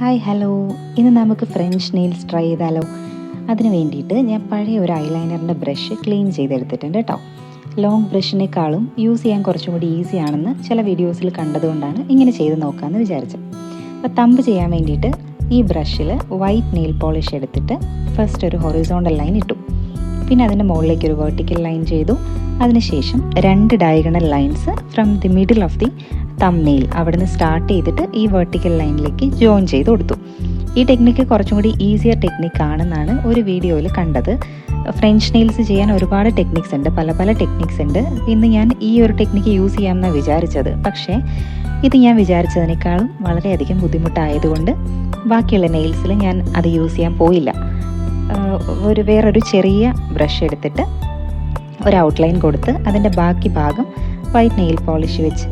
Hi hello ഇന്ന് നമുക്ക് French nails try ചെയ്താലോ? അതിന് വേണ്ടിയിട്ട് ഞാൻ പഴയ ഒരു ഐലൈനറിന്റെ ബ്രഷ് ക്ലീൻ ചെയ്തെടുത്തിട്ടുണ്ട് കേട്ടോ. ലോങ് ബ്രഷിനേക്കാളും യൂസ് ചെയ്യാൻ കുറച്ചും കൂടി ഈസി ആണെന്ന് ചില വീഡിയോസിൽ കണ്ടതുകൊണ്ടാണ് ഇങ്ങനെ ചെയ്ത് നോക്കാമെന്ന് വിചാരിച്ചത്. അപ്പോൾ തമ്പ് ചെയ്യാൻ വേണ്ടിയിട്ട് ഈ ബ്രഷിൽ വൈറ്റ് നെയിൽ പോളിഷ് എടുത്തിട്ട് ഫസ്റ്റ് ഒരു ഹൊറിസോണ്ടൽ ലൈൻ ഇട്ടു. പിന്നെ അതിന്റെ മുകളിലേക്ക് ഒരു വെർട്ടിക്കൽ ലൈൻ ചെയ്തു. അതിനുശേഷം രണ്ട് diagonal lines from the middle of the thumb nail അവിടുന്ന് സ്റ്റാർട്ട് ചെയ്തിട്ട് ഈ വെർട്ടിക്കൽ ലൈനിലേക്ക് ജോയിൻ ചെയ്ത് കൊടുത്തു. ഈ ടെക്നിക്ക് കുറച്ചും കൂടി ഈസിയർ ടെക്നിക്ക് ആണെന്നാണ് ഒരു വീഡിയോയിൽ കണ്ടത്. ഫ്രഞ്ച് നെയിൽസ് ചെയ്യാൻ ഒരുപാട് ടെക്നിക്സ് ഉണ്ട് പല പല ടെക്നിക്സ് ഉണ്ട്. ഇന്ന് ഞാൻ ഈ ഒരു ടെക്നിക്ക് യൂസ് ചെയ്യാമെന്നാണ് വിചാരിച്ചത്. പക്ഷേ ഇത് ഞാൻ വിചാരിച്ചതിനേക്കാളും വളരെയധികം ബുദ്ധിമുട്ടായതുകൊണ്ട് ബാക്കിയുള്ള നെയിൽസിൽ ഞാൻ അത് യൂസ് ചെയ്യാൻ പോയില്ല. ഒരു വേറൊരു ചെറിയ ബ്രഷ് എടുത്തിട്ട് ഒരു ഔട്ട്ലൈൻ കൊടുത്ത് അതിന്റെ ബാക്കി ഭാഗം വൈറ്റ് നെയിൽ പോളിഷ് വെച്ച്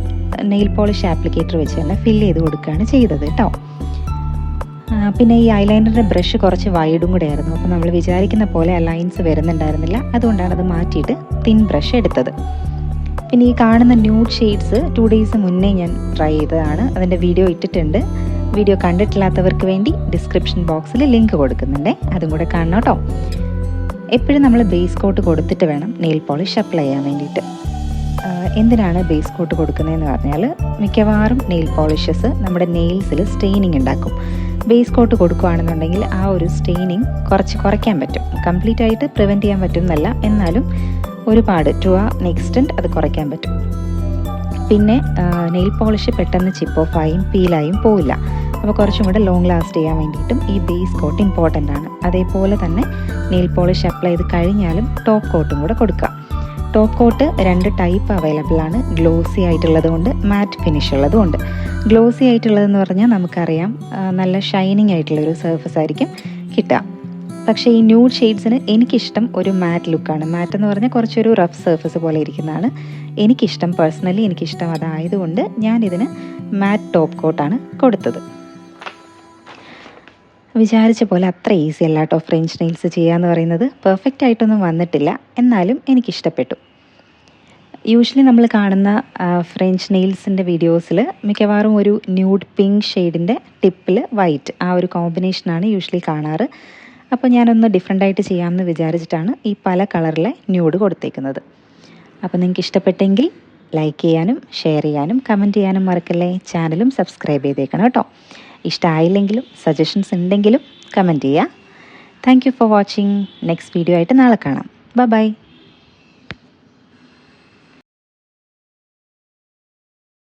നെയിൽ പോളിഷ് ആപ്ലിക്കേറ്റർ വെച്ച് തന്നെ ഫില്ല് ചെയ്ത് കൊടുക്കുകയാണ് ചെയ്തത് കേട്ടോ. പിന്നെ ഈ ഐലൈനറിന്റെ ബ്രഷ് കുറച്ച് വൈഡും കൂടെ ആയിരുന്നു. അപ്പോൾ നമ്മൾ വിചാരിക്കുന്ന പോലെ അലൈൻസ് ലൈൻസ് വരുന്നുണ്ടായിരുന്നില്ല. അതുകൊണ്ടാണ് അത് മാറ്റിയിട്ട് തിൻ ബ്രഷ് എടുത്തത്. പിന്നെ ഈ കാണുന്ന ന്യൂഡ് ഷെയ്ഡ്സ് ടു ഡേയ്സ് മുന്നേ ഞാൻ ട്രൈ ചെയ്തതാണ്. അതിന്റെ വീഡിയോ ഇട്ടിട്ടുണ്ട്. വീഡിയോ കണ്ടിട്ടില്ലാത്തവർക്ക് വേണ്ടി ഡിസ്ക്രിപ്ഷൻ ബോക്സിൽ ലിങ്ക് കൊടുക്കുന്നുണ്ട്. അതും കൂടെ കാണണം കേട്ടോ. എപ്പോഴും നമ്മൾ ബേസ് കോട്ട് കൊടുത്തിട്ട് വേണം നെയിൽ പോളിഷ് അപ്ലൈ ചെയ്യാൻ വേണ്ടിയിട്ട്. എന്തിനാണ് ബേസ് കോട്ട് കൊടുക്കുന്നതെന്ന് പറഞ്ഞാൽ മിക്കവാറും നെയിൽ പോളിഷസ് നമ്മുടെ നെയിൽസിൽ സ്റ്റെയിനിങ് ഉണ്ടാക്കും. ബേസ് കോട്ട് കൊടുക്കുകയാണെന്നുണ്ടെങ്കിൽ ആ ഒരു സ്റ്റെയിനിങ് കുറച്ച് കുറയ്ക്കാൻ പറ്റും. കംപ്ലീറ്റ് ആയിട്ട് പ്രിവെന്റ് ചെയ്യാൻ പറ്റും എന്നാലും ഒരുപാട് ടു ആ നെക്സ്റ്റന്റ് അത് കുറയ്ക്കാൻ പറ്റും. പിന്നെ നെയിൽ പോളിഷ് പെട്ടെന്ന് ചിപ്പ് ഓഫായും പീലായും പോവില്ല. അപ്പോൾ കുറച്ചും കൂടെ ലോങ് ലാസ്റ്റ് ചെയ്യാൻ വേണ്ടിയിട്ടും ഈ ബേസ് കോട്ട് ഇമ്പോർട്ടന്റ് ആണ്. അതേപോലെ തന്നെ നെയിൽ പോളിഷ് അപ്ലൈ ചെയ്ത് കഴിഞ്ഞാലും ടോപ്പ് കോട്ടും കൂടെ കൊടുക്കുക ടോപ്പ് കോട്ട് രണ്ട് ടൈപ്പ് അവൈലബിൾ ആണ്. ഗ്ലോസി ആയിട്ടുള്ളത് കൊണ്ട് മാറ്റ് ഫിനിഷ് ഉള്ളതുകൊണ്ട് ഗ്ലോസി ആയിട്ടുള്ളതെന്ന് പറഞ്ഞാൽ നമുക്കറിയാം നല്ല ഷൈനിങ് ആയിട്ടുള്ളൊരു സർഫസ് ആയിരിക്കും കിട്ടുക. പക്ഷേ ഈ ന്യൂഡ് ഷെയ്ഡ്സിന് എനിക്കിഷ്ടം ഒരു മാറ്റ് ലുക്കാണ് മാറ്റ് എന്ന് പറഞ്ഞാൽ കുറച്ചൊരു റഫ് സർഫസ് പോലെ ഇരിക്കുന്നതാണ്. എനിക്കിഷ്ടം പേഴ്സണലി എനിക്കിഷ്ടം അതായതുകൊണ്ട് ഞാനിതിന് മാറ്റ് ടോപ്പ് കോട്ടാണ് കൊടുത്തത്. വിചാരിച്ച പോലെ അത്ര ഈസി അല്ല കേട്ടോ ഫ്രഞ്ച് നെയിൽസ് എന്ന് പറയുന്നത്. പെർഫെക്റ്റ് ആയിട്ടൊന്നും വന്നിട്ടില്ല. എന്നാലും എനിക്കിഷ്ടപ്പെട്ടു. യൂഷ്വലി നമ്മൾ കാണുന്ന ഫ്രഞ്ച് നെയിൽസിന്റെ വീഡിയോസിൽ മിക്കവാറും ഒരു ന്യൂഡ് പിങ്ക് ഷെയ്ഡിന്റെ ടിപ്പിൽ വൈറ്റ് ആ ഒരു കോമ്പിനേഷനാണ് യൂഷ്വലി കാണാറ്. അപ്പോൾ ഞാനൊന്ന് ഡിഫറെന്റ് ആയിട്ട് ചെയ്യാമെന്ന് വിചാരിച്ചിട്ടാണ് ഈ പല കളറിലെ ന്യൂഡ് കൊടുത്തേക്കുന്നത്. അപ്പോൾ നിങ്ങൾക്ക് ഇഷ്ടപ്പെട്ടെങ്കിൽ ലൈക്ക് ചെയ്യാനും ഷെയർ ചെയ്യാനും കമന്റ് ചെയ്യാനും മറക്കല്ലേ? ചാനലും സബ്സ്ക്രൈബ് ചെയ്തേക്കണം കേട്ടോ ഇഷ്ടമായില്ലെങ്കിലും സജഷൻസ് ഉണ്ടെങ്കിലും കമന്റ് ചെയ്യുക thank you for watching next video ആയിട്ട് നാളെ കാണാം. ബൈ